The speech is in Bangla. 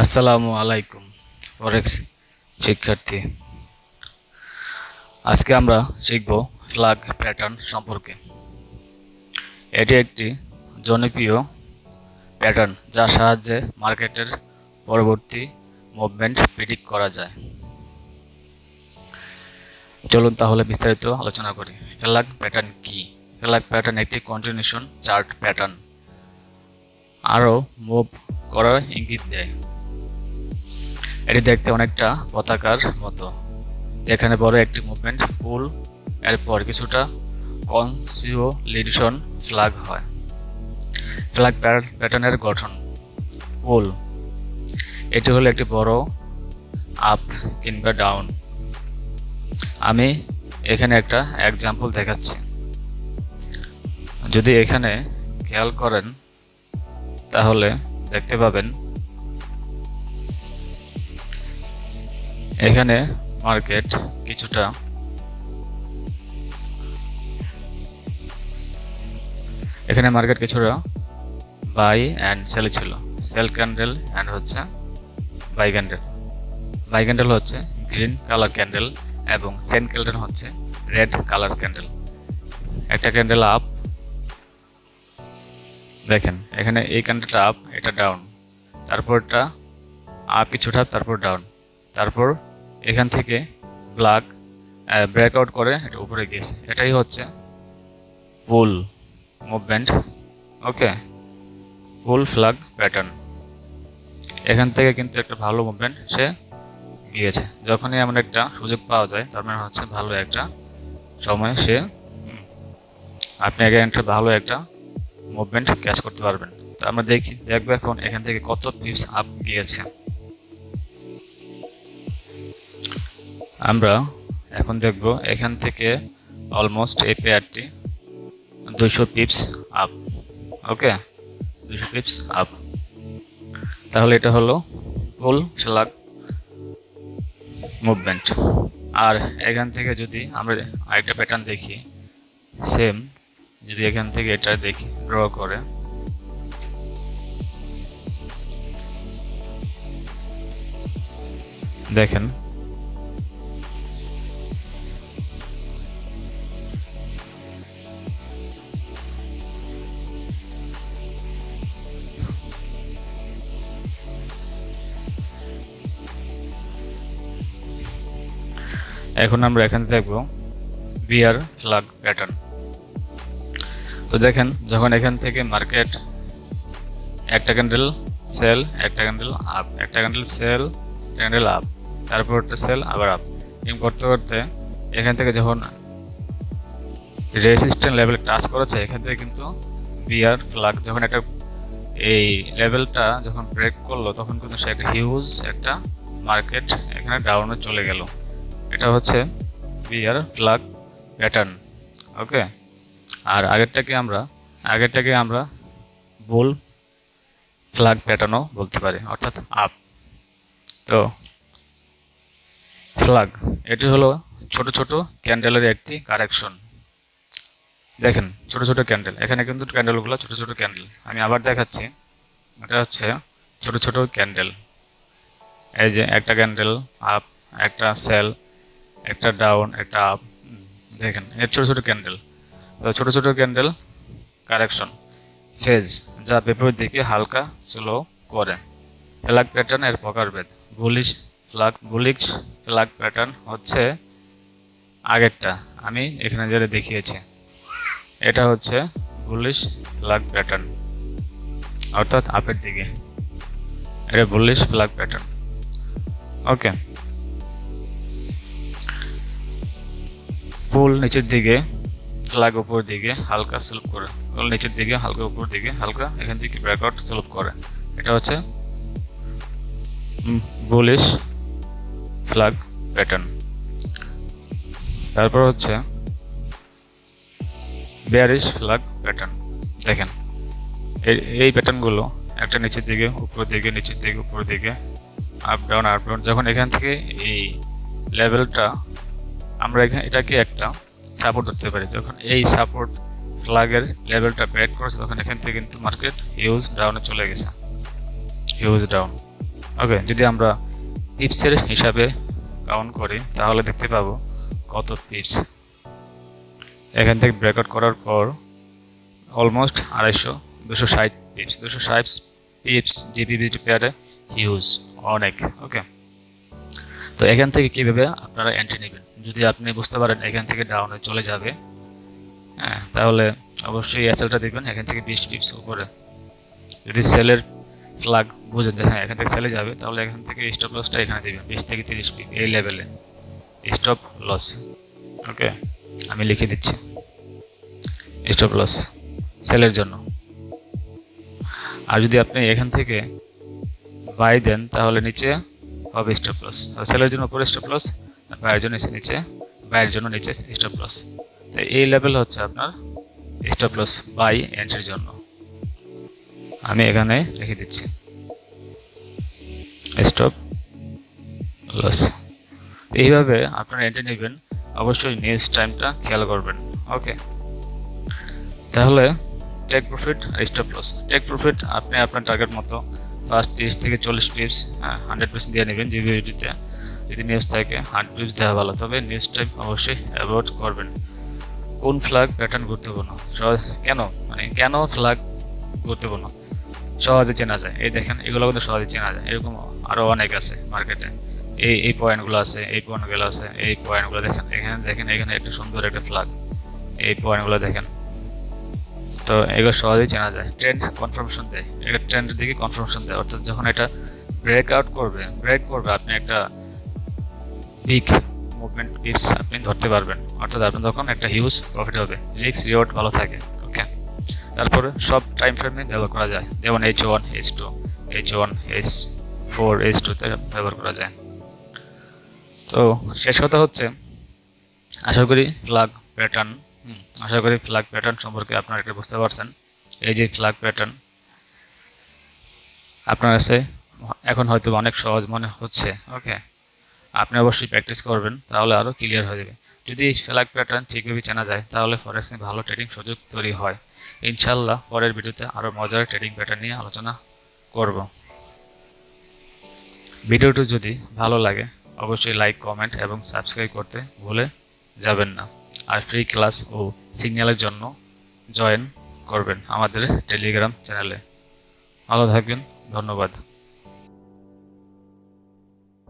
আসসালামু আলাইকুম ফরেক্স শিক্ষার্থী। আজকে আমরা শিখব ফ্ল্যাগ প্যাটার্ন সম্পর্কে। এটি একটি জনপ্রিয় প্যাটার্ন, যার সাহায্যে মার্কেটের পরবর্তী মুভমেন্ট প্রেডিক্ট করা যায়। চলুন তাহলে বিস্তারিত আলোচনা করি। ফ্ল্যাগ প্যাটার্ন কি? ফ্ল্যাগ প্যাটার্ন একটি কন্টিনিউশন চার্ট প্যাটার্ন আরও মুভ করার ইঙ্গিত দেয়। এটি দেখতে অনেকটা পতাকার মতো। যেখানে বড় একটি মুভমেন্ট পুল এরপর কিছুটা কনসিওলিডেশন ফ্ল্যাগ হয়। ফ্ল্যাগ প্যাটার্নের গঠন পুল এটি হলো একটি বড় আপ কিংবা ডাউন আমি এখানে একটা এক্সাম্পল দেখাচ্ছি। যদি এখানে খেয়াল করেন, তাহলে দেখতে পাবেন এখানে মার্কেট কিছুটা। এখানে মার্কেট কিছুটা বাই অ্যান্ড সেল ছিল। সেল ক্যান্ডেল অ্যান্ড হচ্ছে বাই ক্যান্ডেল। বাই ক্যান্ডেল হচ্ছে গ্রিন কালার ক্যান্ডেল এবং সেন ক্যান্ডেল হচ্ছে রেড কালার ক্যান্ডেল। একটা ক্যান্ডেল আপ। দেখেন, এখানে এই ক্যান্ডেলটা আপ, এটা ডাউন। তারপরটা আপ কিছুটা, তারপর ডাউন। তারপর এখান থেকে ব্ল্যাক ব্রেকআউট করে এটা উপরে গিয়েছে। এটাই হচ্ছে pull movement okay pull flag pattern এখান থেকে কিন্তু একটা ভালো মুভমেন্ট সে গিয়েছে। যখনই এমন একটা সুযোগ পাওয়া যায়, তার মানে হচ্ছে ভালো একটা সময় সে আপনি আগে একটা ভালো একটা মুভমেন্ট ক্যাচ করতে পারবেন। তো আমরা দেখি, দেখব এখন এখান থেকে কত পিপস আপ গিয়েছে। আমরা এখন দেখব এখান থেকে অলমোস্ট এই পেয়ারটি দুইশো পিপস আপ ওকে দুশো পিপস আপ তাহলে এটা হলো ফুল ফ্ল্যাগ মুভমেন্ট আর এখান থেকে যদি আমরা আরেকটা প্যাটার্ন দেখি সেম যদি এখান থেকে এটা দেখি ড্র করে। দেখেন এখন আমরা এখানে দেখব বিয়ার ফ্ল্যাগ প্যাটার্ন। তো দেখেন, যখন এখান থেকে মার্কেট, একটা ক্যান্ডেল সেল একটা ক্যান্ডেল আপ একটা ক্যান্ডেল সেল ক্যান্ডেল আপ তারপর একটা সেল আবার আপ এরকম করতে করতে এখান থেকে যখন রেসিস্ট্যান্ট লেভেল টাচ করেছে, এখান থেকে কিন্তু বিয়ার ফ্ল্যাগ যখন একটা এই লেভেলটা যখন ব্রেক করল, তখন কিন্তু সে একটা হিউজ একটা মার্কেট এখানে ডাউনে চলে গেল। এটা হচ্ছে বিয়ার ফ্ল্যাগ প্যাটার্ন ওকে আর আগেরটাকে আমরা আগেরটাকে আমরা বুল ফ্ল্যাগ প্যাটার্নও বলতে পারি অর্থাৎ আপ তো ফ্ল্যাগ এটি হলো ছোট ছোট ক্যান্ডেলের একটি কারেকশন দেখেন ছোট ছোট ক্যান্ডেল এখানে কিন্তু ক্যান্ডেলগুলো ছোট ছোট ক্যান্ডেল আমি আবার দেখাচ্ছি এটা হচ্ছে ছোট ছোট ক্যান্ডেল এই যে একটা ক্যান্ডেল আপ একটা সেল একটা ডাউন একটা আপ দেখেন, এর ছোটো ছোটো ক্যান্ডেল ছোটো ছোটো ক্যান্ডেল কারেকশন ফেজ যা বিপরীত দিকে হালকা স্লো করে। ফ্ল্যাগ প্যাটার্ন এর প্রকারভেদ bullish flag bullish flag pattern হচ্ছে আগেরটা। আমি এখানে যেটা দেখিয়েছি, এটা হচ্ছে বুলিশ ফ্ল্যাগ প্যাটার্ন অর্থাৎ আপের দিকে। এটা bullish flag pattern okay full নিচের দিকে, ফ্ল্যাগ উপর দিকে, হালকা স্লোপ করে। ফুল নিচের দিকে, হালকা উপর দিকে, হালকা এখান থেকে ব্রেকআউট স্লোপ করে। এটা হচ্ছে বুলিশ ফ্ল্যাগ প্যাটার্ন। তারপর হচ্ছে বেয়ারিশ ফ্ল্যাগ প্যাটার্ন। দেখেন, এই প্যাটার্নগুলো একটা নিচের দিকে উপর দিকে, নিচের দিকে উপর দিকে আপ ডাউন আপ ডাউন যখন এখান থেকে এই লেভেলটা আমরা এখানে এটাকে একটা সাপোর্ট ধরতে পারি। যখন এই সাপোর্ট ফ্ল্যাগের লেভেলটা ব্রেক করেছে, তখন এখান থেকে কিন্তু মার্কেট হিউজ ডাউনে চলে গেছে। হিউজ ডাউন ওকে যদি আমরা পিপসের হিসাবে কাউন্ট করি, তাহলে দেখতে পাবো কত পিপস এখান থেকে ব্রেকআউট করার পর অলমোস্ট আড়াইশো, দুশো ষাট পিপস দুশো ষাট পিপস জিপিবিটি পেয়ারে হিউজ অনেক। ওকে তো এখান থেকে কীভাবে আপনারা এন্ট্রি নেবেন? যদি আপনি বুঝতে পারেন এখান থেকে ডাউনে চলে যাবে হ্যাঁ তাহলে অবশ্যই এসএলটা দেখবেন, এখান থেকে বিশ পিপস উপরে। যদি সেলের ফ্লাগ বোঝেন যে হ্যাঁ এখান থেকে সেলে যাবে, তাহলে এখান থেকে স্টপ লসটা এখানে দিবেন, বিশ থেকে তিরিশ পিপ এই লেভেলে স্টপ লস ওকে আমি লিখে দিচ্ছি। স্টপ লস সেলের জন্য। আর যদি আপনি এখান থেকে বাই দেন, তাহলে নিচে হবে স্টপ লস সেলের জন্য উপরে স্টপ লস বাইরের জন্য নিচে বাইরের জন্য নিচে স্টপ লস তো এই লেভেল হচ্ছে আপনার স্টপ লস বাই এন্ট্রির জন্য। আমি এখানে রেখে দিচ্ছি। স্টপ লস এইভাবে আপনারা এন্ট্রি নেবেন, অবশ্যই নিউজ টাইমটা খেয়াল করবেন। ওকে তাহলে টেক প্রফিট আর স্টপ লস টেক প্রফিট আপনি আপনার টার্গেট মতো ফার্স্ট তিরিশ থেকে চল্লিশ পিপস হান্ড্রেড পার্সেন্ট দিয়ে নেবেন জিবিডিতে যদি নিউজ থাকে হান্ড্রেড পিপস দেওয়া ভালো, তবে নিউজ টাইম অবশ্যই অ্যাভয়েড করবেন। কোন ফ্ল্যাগ প্যাটার্ন গুরুত্বপূর্ণ? কেন? মানে কেন ফ্ল্যাগ গুরুত্বপূর্ণ? সহজে চেনা যায়। এই দেখেন, এগুলো কিন্তু সহজে চেনা যায়। এরকম আরও অনেক আছে মার্কেটে এই এই পয়েন্টগুলো আছে, এই পয়েন্টগুলো আছে, এই পয়েন্টগুলো দেখেন, এখানে দেখেন, এখানে একটা সুন্দর একটা ফ্ল্যাগ এই পয়েন্টগুলো দেখেন। তো এগুলো সহজেই চেনা যায়। ট্রেন্ড কনফার্মেশন দেয়। এটা ট্রেন্ডের দিকে কনফার্মেশন দেয়। অর্থাৎ যখন এটা ব্রেক আউট করবে ব্রেক করবে, আপনি একটা বিগ মুভমেন্ট টিপস আপনি ধরতে পারবেন। অর্থাৎ আপনার তখন একটা হিউজ প্রফিট হবে। রিক্স রিওয়ার্ড ভালো থাকে। ওকে তারপরে সব টাইম ফ্রেমে ব্যবহার করা যায়। যেমন H one H two H one H four H টুতে ব্যবহার করা যায়। তো শেষ কথা হচ্ছে, আশা করি ফ্ল্যাগ প্যাটার্ন আশা করি ফ্ল্যাগ প্যাটার্ন সম্পর্কে আপনারা এটা বুঝতে পারছেন। এই যে ফ্ল্যাগ প্যাটার্ন আপনার কাছে এখন হয়তো অনেক সহজ মনে হচ্ছে। ওকে আপনি অবশ্যই প্র্যাকটিস করবেন, তাহলে আরও ক্লিয়ার হয়ে যাবে। যদি এই ফ্ল্যাগ প্যাটার্ন ঠিকভাবে চেনা যায়, তাহলে ফরেক্সে ভালো ট্রেডিং সুযোগ তৈরি হয়। ইনশাল্লাহ পরের ভিডিওতে আরও মজার ট্রেডিং প্যাটার্ন নিয়ে আলোচনা করব। ভিডিওটি যদি ভালো লাগে, অবশ্যই লাইক কমেন্ট এবং সাবস্ক্রাইব করতে ভুলে যাবেন না। আর ফ্রি ক্লাস ও সিগন্যালের জন্য জয়েন করবেন আমাদের টেলিগ্রাম চ্যানেলে ভালো থাকবেন, ধন্যবাদ।